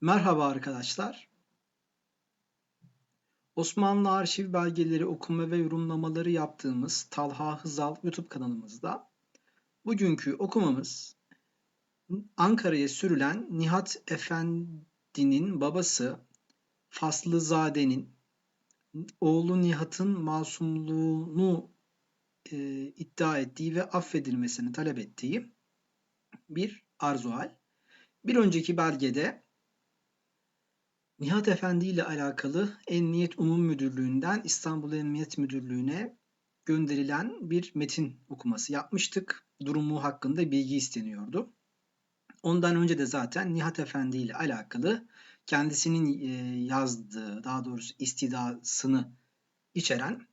Merhaba arkadaşlar. Osmanlı arşiv belgeleri okuma ve yorumlamaları yaptığımız Talha Hızal YouTube kanalımızda bugünkü okumamız Ankara'ya sürülen Nihat Efendi'nin babası Faslızade'nin oğlu Nihat'ın masumluğunu e, iddia ettiği ve affedilmesini talep ettiği bir arzual. Bir önceki belgede Nihat Efendi ile alakalı Emniyet Umum Müdürlüğü'nden İstanbul Emniyet Müdürlüğü'ne gönderilen bir metin okuması yapmıştık. Durumu hakkında bilgi isteniyordu. Ondan önce de zaten Nihat Efendi ile alakalı kendisinin e, yazdığı, daha doğrusu istidasını içeren,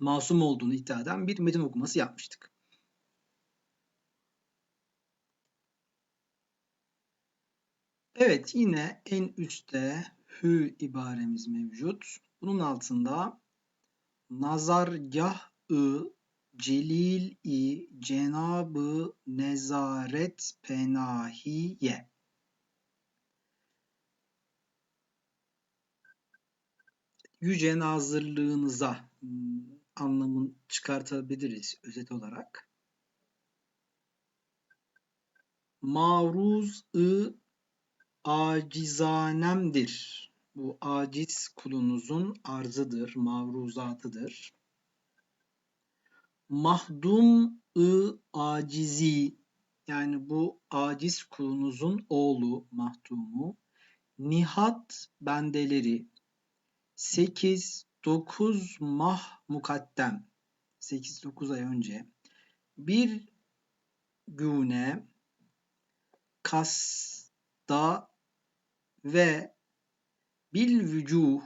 masum olduğunu iddia eden bir metin okuması yapmıştık. Evet yine en üstte hü ibaremiz mevcut. Bunun altında nazargah-ı celil-i cenabı nezaret penahiye. Yüce nazırlığınıza hmm, anlamını çıkartabiliriz özet olarak. Maruz-ı acizanemdir. Bu aciz kulunuzun arzıdır, mavruzatıdır. Mahdum-ı acizi yani bu aciz kulunuzun oğlu mahdumu nihat bendeleri 8 9 mah mukaddem 8-9 ay önce bir güne kasda ve bil vücuh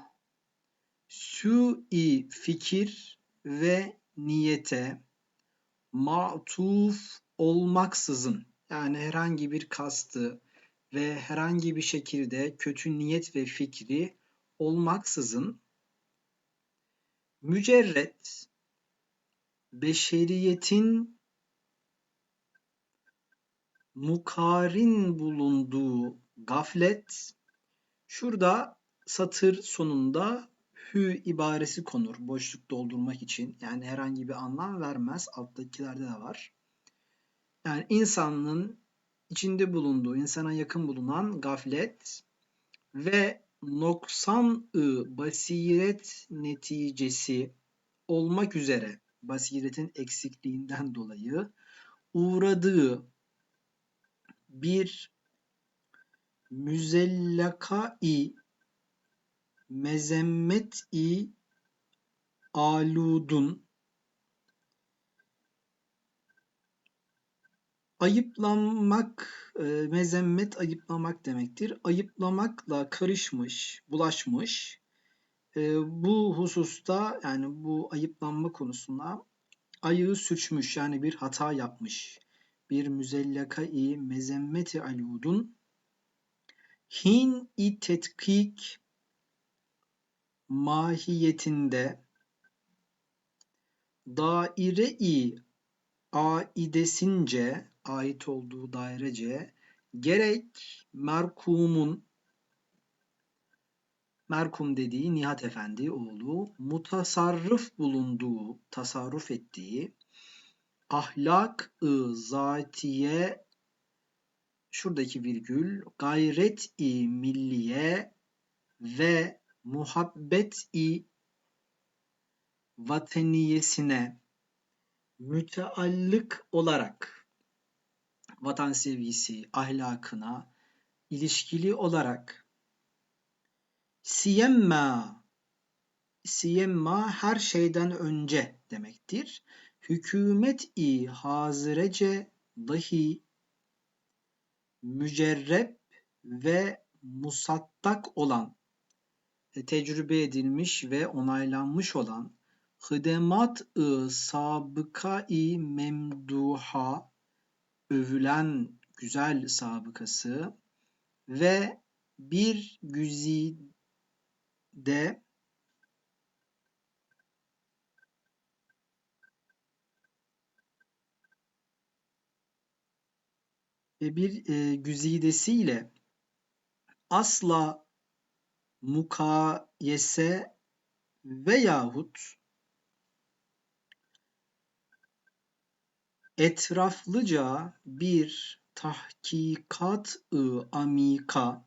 sui fikir ve niyete matuf olmaksızın yani herhangi bir kastı ve herhangi bir şekilde kötü niyet ve fikri olmaksızın mücerret beşeriyetin mukarin bulunduğu gaflet Şurada satır sonunda hü ibaresi konur boşluk doldurmak için. Yani herhangi bir anlam vermez. Alttakilerde de var. Yani insanın içinde bulunduğu, insana yakın bulunan gaflet ve noksan-ı basiret neticesi olmak üzere basiretin eksikliğinden dolayı uğradığı bir müzellaka-i mezemmet-i aludun ayıplanmak, e, mezemmet ayıplamak demektir. Ayıplamakla karışmış, bulaşmış. E, bu hususta yani bu ayıplanma konusunda ayağı sürçmüş yani bir hata yapmış. Bir müzellaka-i mezemmeti aludun Hin-i tetkik mahiyetinde daire-i aidesince ait olduğu dairece gerek merkumun merkum dediği Nihat Efendi oğlu mutasarrıf bulunduğu, tasarruf ettiği ahlak-ı zatiye şuradaki virgül gayret-i milliye ve muhabbet-i vataniyesine müteallık olarak vatan sevgisi, ahlakına ilişkili olarak siyemma siyemma her şeyden önce demektir. Hükümet-i hazirece dahi mücerrep ve musattak olan, e, tecrübe edilmiş ve onaylanmış olan hıdemat-ı sabıka-i memduha övülen güzel sabıkası ve bir güzide bir e, güzidesiyle asla mukayese veyahut etraflıca bir tahkikat-ı amika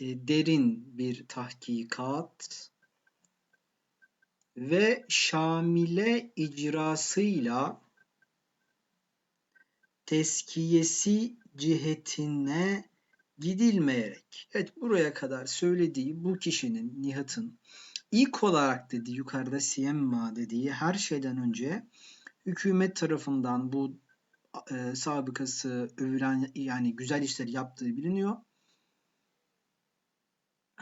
e, derin bir tahkikat ve şamile icrasıyla teskiyesi cihetine gidilmeyerek. Evet buraya kadar söylediği bu kişinin Nihat'ın ilk olarak dediği yukarıda siyemma dediği her şeyden önce hükümet tarafından bu e, sabıkası övülen yani güzel işler yaptığı biliniyor.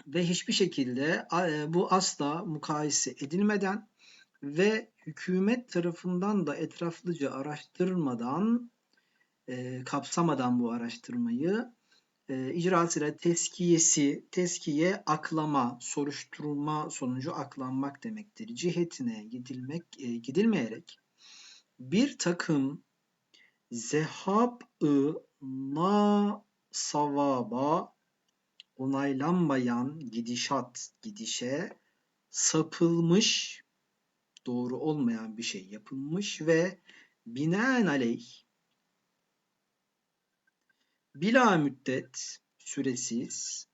Ve hiçbir şekilde e, bu asla mukayese edilmeden ve hükümet tarafından da etraflıca araştırmadan e, kapsamadan bu araştırmayı e, icrasıyla teskiyesi, teskiye aklama, soruşturma sonucu aklanmak demektir. Cihetine gidilmek, e, gidilmeyerek bir takım zehab-ı na savaba onaylanmayan gidişat, gidişe sapılmış, doğru olmayan bir şey yapılmış ve binaenaleyh bila müddet süresiz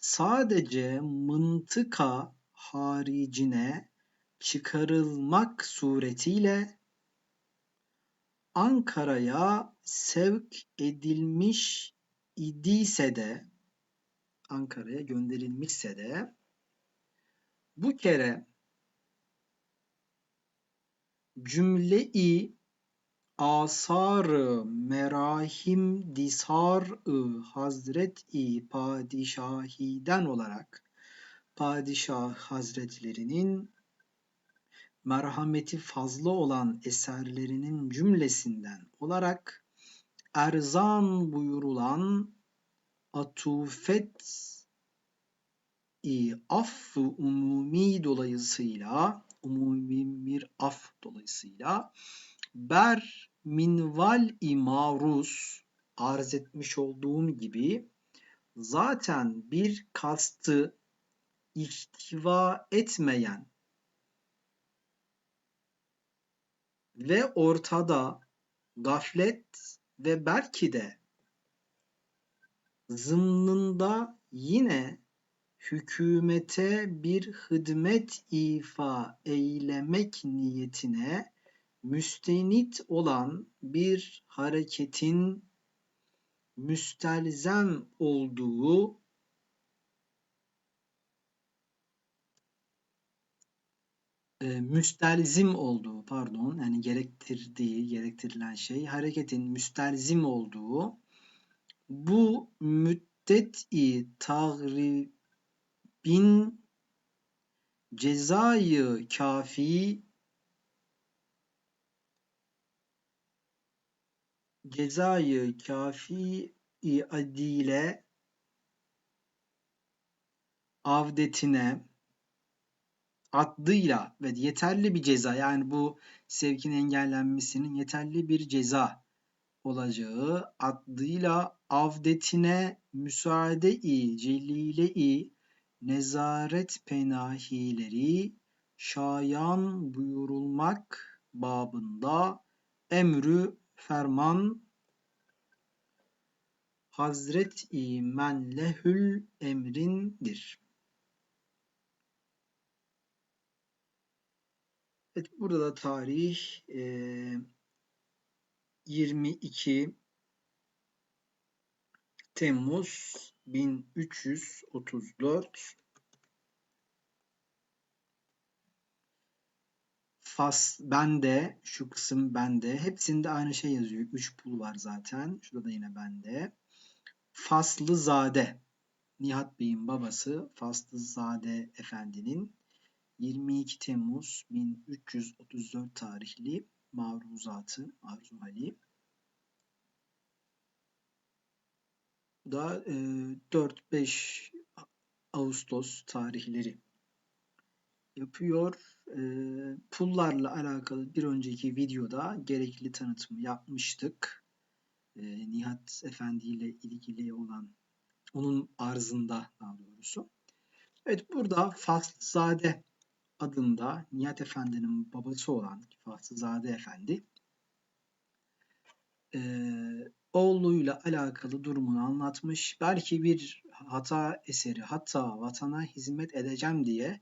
sadece mıntıka haricine çıkarılmak suretiyle Ankara'ya sevk edilmiş idiyse de Ankara'ya gönderilmişse de bu kere cümle-i asar-ı merahim disar-ı hazret-i padişahiden olarak padişah hazretlerinin merhameti fazla olan eserlerinin cümlesinden olarak erzan buyurulan atufet i affı umumi dolayısıyla umumi bir af dolayısıyla ber minval i maruz arz etmiş olduğum gibi zaten bir kastı ihtiva etmeyen ve ortada gaflet ve belki de zımnında yine hükümete bir hizmet ifa eylemek niyetine müstenit olan bir hareketin müstelzem olduğu e, müstelzim olduğu pardon yani gerektirdiği gerektirilen şey hareketin müstelzim olduğu bu müddet-i tagribin cezayı kafi cezayı kafi adile avdetine adıyla ve yeterli bir ceza yani bu sevkin engellenmesinin yeterli bir ceza olacağı adıyla avdetine müsaade-i celile-i nezaret penahileri şayan buyurulmak babında emrü ferman Hazret-i menlehül emrindir. Evet burada da tarih e, 22 Temmuz 1334 Fas bende, şu kısım bende. Hepsinde aynı şey yazıyor. 3 pul var zaten. Şurada da yine bende. Faslı Zade. Nihat Bey'in babası Faslı Zade Efendi'nin 22 Temmuz 1334 tarihli maruzatı Arzu Ali. Bu da e, 4-5 Ağustos tarihleri yapıyor. E, pullarla alakalı bir önceki videoda gerekli tanıtımı yapmıştık. E, Nihat Efendi ile ilgili olan Onun arzında daha doğrusu. Evet burada Faslızade adında Nihat Efendi'nin babası olan Faslızade Efendi e, oğluyla alakalı durumunu anlatmış. Belki bir hata eseri hatta vatana hizmet edeceğim diye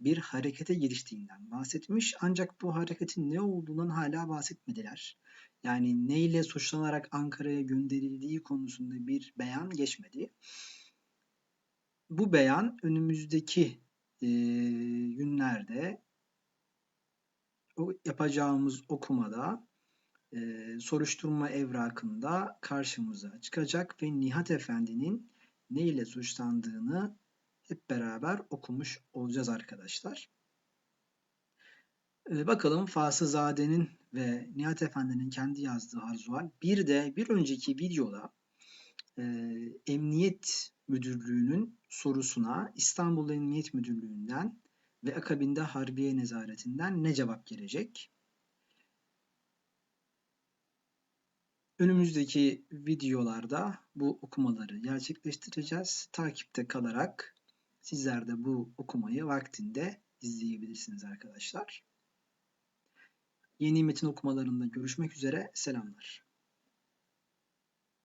bir harekete giriştiğinden bahsetmiş. Ancak bu hareketin ne olduğundan hala bahsetmediler. Yani neyle suçlanarak Ankara'ya gönderildiği konusunda bir beyan geçmedi. Bu beyan önümüzdeki e, günlerde o yapacağımız okumada e, soruşturma evrakında karşımıza çıkacak ve Nihat Efendi'nin ne ile suçlandığını hep beraber okumuş olacağız arkadaşlar. E, bakalım Fasızade'nin ve Nihat Efendi'nin kendi yazdığı arzual. Bir de bir önceki videoda e, Emniyet Müdürlüğü'nün sorusuna İstanbul Emniyet Müdürlüğü'nden ve akabinde Harbiye Nezaretinden ne cevap gelecek? Önümüzdeki videolarda bu okumaları gerçekleştireceğiz. Takipte kalarak sizler de bu okumayı vaktinde izleyebilirsiniz arkadaşlar. Yeni metin okumalarında görüşmek üzere. Selamlar.